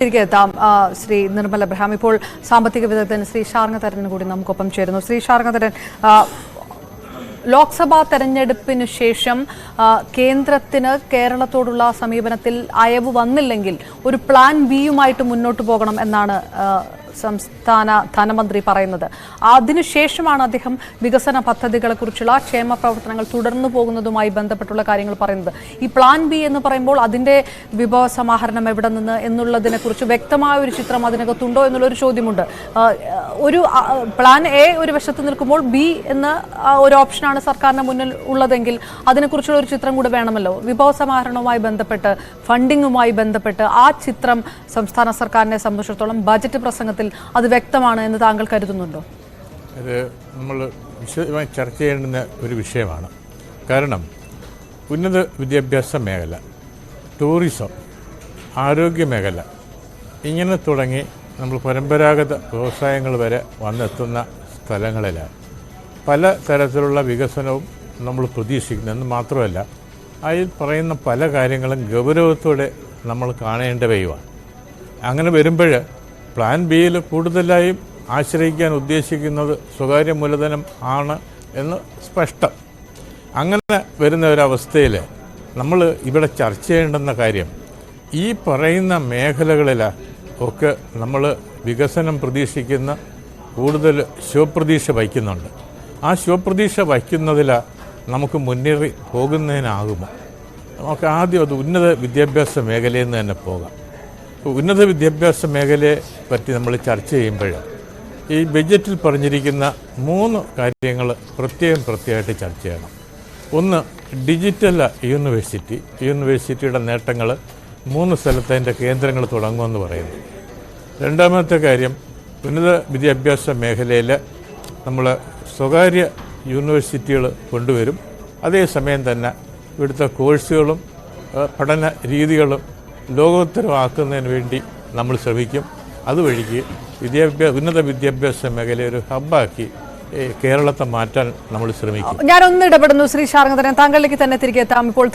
തിരികെ എത്താം ശ്രീ നിർമ്മല അബ്രഹാം ഇപ്പോൾ സാമ്പത്തിക വിദഗ്ധൻ ശ്രീ ഷാർങ്ങതരൻ കൂടി നമുക്കൊപ്പം ചേരുന്നു. ശ്രീ ഷാർങ്ങതരൻ ലോക്സഭാ തെരഞ്ഞെടുപ്പിന് ശേഷം കേന്ദ്രത്തിന് കേരളത്തോടുള്ള സമീപനത്തിൽ അയവ് വന്നില്ലെങ്കിൽ ഒരു പ്ലാൻ ബിയുമായിട്ട് മുന്നോട്ട് പോകണം എന്നാണ് സംസ്ഥാന ധനമന്ത്രി പറയുന്നത്. അതിനുശേഷമാണ് അദ്ദേഹം വികസന പദ്ധതികളെക്കുറിച്ചുള്ള ക്ഷേമ പ്രവർത്തനങ്ങൾ തുടർന്നു പോകുന്നതുമായി ബന്ധപ്പെട്ടുള്ള കാര്യങ്ങൾ പറയുന്നത്. ഈ പ്ലാൻ ബി എന്ന് പറയുമ്പോൾ അതിന്റെ വിഭവ സമാഹരണം എവിടെ നിന്ന് എന്നുള്ളതിനെക്കുറിച്ച് വ്യക്തമായ ഒരു ചിത്രം അതിനകത്തുണ്ടോ എന്നുള്ളൊരു ചോദ്യമുണ്ട്. ഒരു പ്ലാൻ എ ഒരു വശത്ത് നിൽക്കുമ്പോൾ ബി എന്ന ഒരു ഓപ്ഷനാണ് സർക്കാരിന് മുന്നിൽ ഉള്ളതെങ്കിൽ അതിനെക്കുറിച്ചുള്ള ഒരു ചിത്രം കൂടെ വേണമല്ലോ. വിഭവ സമാഹരണവുമായി ബന്ധപ്പെട്ട് ഫണ്ടിങ്ങുമായി ബന്ധപ്പെട്ട് ആ ചിത്രം സംസ്ഥാന സർക്കാരിനെ സംബന്ധിച്ചിടത്തോളം ബജറ്റ് പ്രസംഗത്തിൽ അത് വ്യക്തമാണ് എന്ന് താങ്കൾ കരുതുന്നുണ്ടോ? അത് നമ്മൾ വിശദമായി ചർച്ച ചെയ്യേണ്ടുന്ന ഒരു വിഷയമാണ്. കാരണം ഉന്നത വിദ്യാഭ്യാസ മേഖല ടൂറിസം ആരോഗ്യ മേഖല ഇങ്ങനെ തുടങ്ങി നമ്മൾ പരമ്പരാഗത വ്യവസായങ്ങൾ വരെ വന്നെത്തുന്ന സ്ഥലങ്ങളിൽ പല തരത്തിലുള്ള വികസനവും നമ്മൾ പ്രതീക്ഷിക്കുന്നു. എന്ന് മാത്രമല്ല അതിൽ പറയുന്ന പല കാര്യങ്ങളും ഗൗരവത്തോടെ നമ്മൾ കാണേണ്ടവയുമാണ്. അങ്ങനെ വരുമ്പോൾ പ്ലാൻ ബിയിൽ കൂടുതലായും ആശ്രയിക്കാൻ ഉദ്ദേശിക്കുന്നത് സ്വകാര്യ മൂലധനം ആണ് എന്ന് സ്പഷ്ടം. അങ്ങനെ വരുന്ന ഒരവസ്ഥയിൽ നമ്മൾ ഇവിടെ ചർച്ച ചെയ്യേണ്ടുന്ന കാര്യം ഈ പറയുന്ന മേഖലകളിൽ ഒക്കെ നമ്മൾ വികസനം പ്രതീക്ഷിക്കുന്ന കൂടുതൽ ശുഭപ്രതീക്ഷ വയ്ക്കുന്നുണ്ട് ആ ശുഭപ്രതീക്ഷ വയ്ക്കുന്നതിൽ നമുക്ക് മുന്നേറി പോകുന്നതിനാകുമോ? നമുക്ക് ആദ്യം അത് ഉന്നത വിദ്യാഭ്യാസ മേഖലയിൽ നിന്ന് തന്നെ പോകാം. ഉന്നത വിദ്യാഭ്യാസ മേഖലയെ പറ്റി നമ്മൾ ചർച്ച ചെയ്യുമ്പോൾ ഈ ബജറ്റിൽ പറഞ്ഞിരിക്കുന്ന മൂന്ന് കാര്യങ്ങൾ പ്രത്യേകം പ്രത്യേകമായിട്ട് ചർച്ച ചെയ്യണം. ഒന്ന് ഡിജിറ്റൽ യൂണിവേഴ്സിറ്റി. യൂണിവേഴ്സിറ്റിയുടെ നേട്ടങ്ങൾ മൂന്ന് സ്ഥലത്ത് അതിന്റെ കേന്ദ്രങ്ങൾ തുടങ്ങുമെന്ന് പറയുന്നു. രണ്ടാമത്തെ കാര്യം ഉന്നത വിദ്യാഭ്യാസ മേഖലയിൽ നമ്മൾ സ്വകാര്യ യൂണിവേഴ്സിറ്റികൾ കൊണ്ടുവരും. അതേസമയം തന്നെ ഇവിടുത്തെ കോഴ്സുകളും പഠന രീതികളും ലോകോത്തരമാക്കുന്നതിന് വേണ്ടി നമ്മൾ ശ്രമിക്കും. അതുവഴിക്ക് വിദ്യാഭ്യാസ ഉന്നത വിദ്യാഭ്യാസ മേഖലയെ ഒരു ഹബ്ബാക്കി കേരളത്തെ മാറ്റാൻ നമ്മൾ ശ്രമിക്കും. ഞാനൊന്ന് ഇടപെടുന്നു. ശ്രീ ശാരംഗതരൻ താങ്കളിലേക്ക് തന്നെ തിരികെ എത്താം. ഇപ്പോൾ